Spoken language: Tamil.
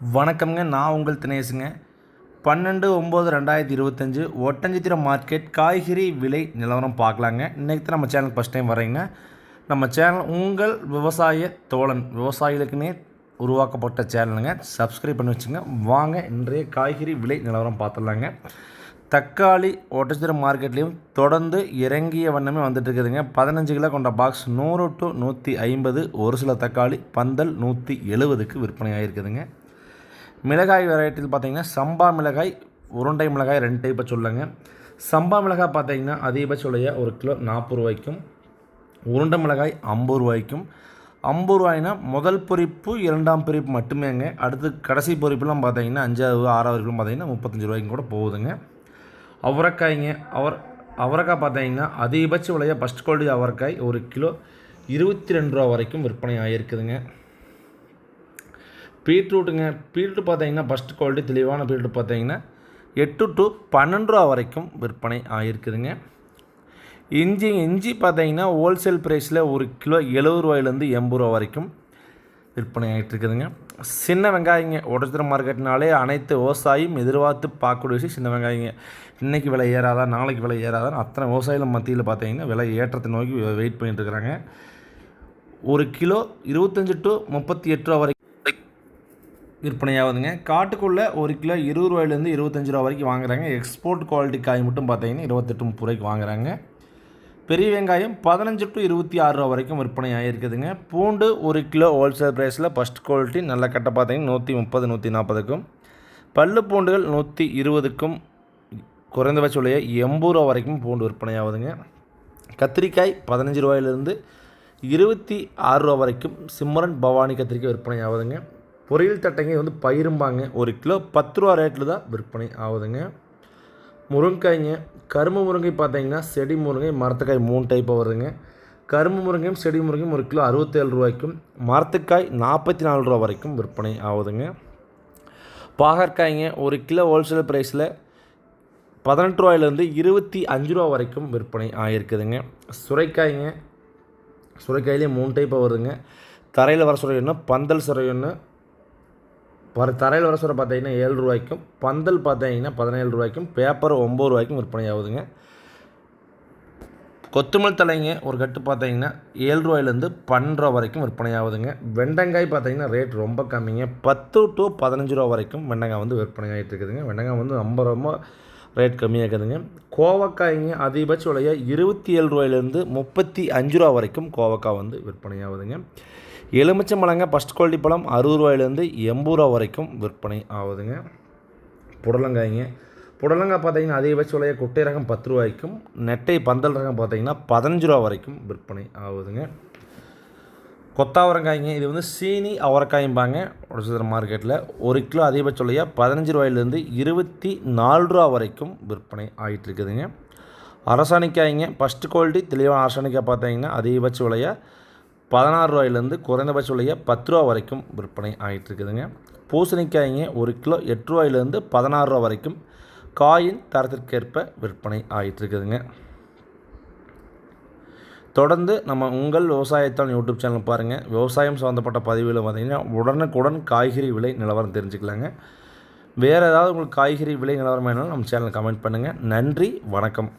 வணக்கம்ங்க நான் உங்கள் தினேஷுங்க. பன்னெண்டு ஒம்பது ரெண்டாயிரத்தி இருபத்தஞ்சு ஒட்டஞ்சித்திரம் மார்க்கெட் காய்கறி விலை நிலவரம் பார்க்கலாங்க. இன்றைக்கி தான் நம்ம சேனல் ஃபஸ்ட் டைம் வரீங்கன்னா நம்ம சேனல் உங்கள் விவசாய தோழன் விவசாயிகளுக்குன்னே உருவாக்கப்பட்ட சேனலுங்க. சப்ஸ்கிரைப் பண்ணி வச்சுங்க. வாங்க இன்றைய காய்கறி விலை நிலவரம் பார்த்துடலாங்க. தக்காளி ஒட்டச்சித்திரம் மார்க்கெட்லேயும் தொடர்ந்து இறங்கிய வண்ணமே வந்துட்டு இருக்குதுங்க. பதினஞ்சு கிலோ கொண்ட பாக்ஸ் நூறு டு நூற்றி ஐம்பது ஒரு சில தக்காளி பந்தல் நூற்றி எழுபதுக்கு விற்பனை ஆகிருக்குதுங்க மிளகாய் வெரைட்டியில் பார்த்தீங்கன்னா சம்பா மிளகாய் உருண்டை மிளகாய் ரெண்டு டைப்பை சொல்லுங்க. சம்பா மிளகாய் பார்த்தீங்கன்னா அதிகபட்ச விலையை ஒரு கிலோ நாற்பது ரூபாய்க்கும் உருண்டை மிளகாய் ஐம்பது ரூபாய்க்கும். ஐம்பது ரூபாய்னா முதல் பொரிப்பு இரண்டாம் பொறிப்பு மட்டுமேங்க. அடுத்து கடைசி பொறிப்புலாம் பார்த்தீங்கன்னா அஞ்சாவது ஆறாவது வரைக்கும் பார்த்தீங்கன்னா முப்பத்தஞ்சு ரூபாய்க்கும் கூட போகுதுங்க. அவரைக்காய்ங்க அவர் அவரைக்காய் பார்த்தீங்கன்னா அதிகபட்ச விலையாக ஃபஸ்ட் குவாலிட்டி அவரைக்காய் ஒரு கிலோ இருபத்தி ரெண்டு ரூபா வரைக்கும் விற்பனை ஆகியிருக்குதுங்க பீட்ரூட்டுங்க. பீட்ரூட் பார்த்தீங்கன்னா ஃபஸ்ட் குவாலிட்டி தெளிவான பீட்ரூட் பார்த்தீங்கன்னா எட்டு டு பன்னெண்டு ரூபா வரைக்கும் விற்பனை ஆகிருக்குதுங்க இஞ்சி இஞ்சி பார்த்தீங்கன்னா ஹோல்சேல் ப்ரைஸில் ஒரு கிலோ எழுபது ரூபாயிலேருந்து எண்பது ரூபா வரைக்கும் விற்பனை ஆகிட்டு இருக்குதுங்க சின்ன வெங்காயங்க உடச்சிர மார்க்கெட்னாலே அனைத்து விவசாயியும் எதிர்பார்த்து பார்க்கக்கூடிய விஷயம் சின்ன வெங்காயங்க. இன்றைக்கி விலை ஏறாதா நாளைக்கு விலை ஏறாதான் அத்தனை விவசாயிகள் மத்தியில் பார்த்தீங்கன்னா விலை ஏற்றத்தை நோக்கி வெயிட் பண்ணிட்டு இருக்கிறாங்க ஒரு கிலோ இருபத்தஞ்சி டு முப்பத்தி எட்டு ரூபா வரைக்கும் விற்பனையாகுதுங்க. காட்டுக்குள்ளே ஒரு கிலோ இருபது ரூபாயிலேருந்து இருபத்தஞ்சி ரூபா வரைக்கும் வாங்குறாங்க. எக்ஸ்போர்ட் குவாலிட்டி காய் மட்டும் பார்த்தீங்கன்னா இருபத்தெட்டு முப்பது ரூபாய்க்கு வாங்குறாங்க. பெரிய வெங்காயம் பதினஞ்சு டு இருபத்தி ஆறு ரூபா வரைக்கும் விற்பனை ஆகிருக்குதுங்க பூண்டு ஒரு கிலோ ஹோல்சேல் ப்ரைஸில் ஃபஸ்ட் குவாலிட்டி நல்ல கட்டை பார்த்தீங்கன்னா நூற்றி முப்பது நூற்றி நாற்பதுக்கும். பல்லு பூண்டுகள் நூற்றி இருபதுக்கும் குறைந்தபட்ச விலையை எண்பது ரூபா வரைக்கும் பூண்டு விற்பனை ஆகுதுங்க கத்திரிக்காய் பதினஞ்சு ரூபாயிலிருந்து இருபத்தி ஆறு ரூபா வரைக்கும் சிம்மரன் பவானி கத்திரிக்காய் விற்பனை ஆகுதுங்க பொரியல் தட்டைங்க வந்து பயிரும்பாங்க. ஒரு கிலோ பத்து ரூபா ரேட்டில் தான் விற்பனை ஆகுதுங்க. முருங்கைக்காய்ங்க கரும்பு முருங்கை பார்த்தீங்கன்னா செடி முருங்கை மரத்துக்காய் மூணு டைப்பாக வருதுங்க. கரும்பு முருங்கையும் செடி முருங்கையும் ஒரு கிலோ அறுபத்தேழு ரூபாய்க்கும் மரத்துக்காய் நாற்பத்தி நாலு ரூபா வரைக்கும் விற்பனை ஆகுதுங்க. பாகற்காய்ங்க ஒரு கிலோ ஹோல்சேல் ப்ரைஸில் பதினெட்டு ரூபாயிலேருந்து இருபத்தி அஞ்சு ரூபா வரைக்கும் விற்பனை ஆகிருக்குதுங்க சுரைக்காய்ங்க சுரைக்காயிலே மூணு டைப்பாக வருதுங்க. தரையில் வர சுரை ஒன்று பந்தல் சுரை ஒன்று வர தரையில் வர சொல்ல பார்த்தீங்கன்னா ஏழு ரூபாய்க்கும் பந்தல் பார்த்தீங்கன்னா பதினேழு ரூபாய்க்கும் பேப்பர் ஒம்பது ரூபாய்க்கும் விற்பனை ஆகுதுங்க. கொத்தமல்லி தலைங்க ஒரு கட்டு பார்த்தீங்கன்னா ஏழு ரூபாயிலேருந்து பன்னெண்டு ரூபா வரைக்கும் விற்பனை ஆகுதுங்க. வெண்டங்காய் பார்த்தீங்கன்னா ரேட் ரொம்ப கம்மிங்க. பத்து டு பதினஞ்சு ரூபா வரைக்கும் வெண்டங்காய் வந்து விற்பனை ஆகிட்டு இருக்குதுங்க. வெண்டங்காய் வந்து ரொம்ப ரொம்ப ரேட் கம்மியாக இருக்குதுங்க கோவக்காய்ங்க அதிகபட்ச விலையை இருபத்தி ஏழு ரூபாயிலேருந்து முப்பத்தி அஞ்சு ரூபா வரைக்கும் கோவக்காய் வந்து விற்பனை ஆகுதுங்க. எலுமிச்சை பழங்க ஃபஸ்ட் குவாலிட்டி பழம் அறுபது ரூபாயிலேருந்து எண்பது ரூபா வரைக்கும் விற்பனை ஆகுதுங்க. புடலங்காய்ங்க. புடலங்காய் பார்த்தீங்கன்னா அதிகபட்ச விலையை குட்டை ரகம் பத்து ரூபாய்க்கும் நெட்டை பந்தல் ரகம் பார்த்தீங்கன்னா பதினஞ்சு ரூபா வரைக்கும் விற்பனை ஆகுதுங்க. கொத்தாவரங்காய்ங்க இது வந்து சீனி அவரைக்காயும்பாங்க உடச்சிதர மார்க்கெட்டில் ஒரு கிலோ அதிகபட்ச விலையாக பதினஞ்சு ரூபாயிலேருந்து இருபத்தி நாலு ரூபா வரைக்கும் விற்பனை ஆகிட்டு இருக்குதுங்க அரசாணிக்காய்ங்க ஃபஸ்ட்டு குவாலிட்டி தெளிவான அரசாணிக்காய் பார்த்தீங்கன்னா அதிகபட்ச விலையாக பதினாறு ரூபாயிலேருந்து குறைந்தபட்ச விலையாக பத்து ரூபா வரைக்கும் விற்பனை ஆகிட்டு இருக்குதுங்க பூசணிக்காய்ங்க ஒரு கிலோ எட்டு ரூபாயிலேருந்து பதினாறு ரூபா வரைக்கும் காயின் தரத்திற்கேற்ப விற்பனை ஆகிட்டு இருக்குதுங்க தொடர்ந்து நம்ம உங்கள் விவசாயத்தான் யூடியூப் சேனல் பாருங்கள் விவசாயம் சம்மந்தப்பட்ட பதிவில் பார்த்தீங்கன்னா உடனுக்குடன் காய்கறி விலை நிலவரம் தெரிஞ்சுக்கலாங்க. வேறு ஏதாவது உங்களுக்கு காய்கறி விலை நிலவரம் வேணாலும் நம்ம சேனல் கமெண்ட் பண்ணுங்கள் நன்றி வணக்கம்.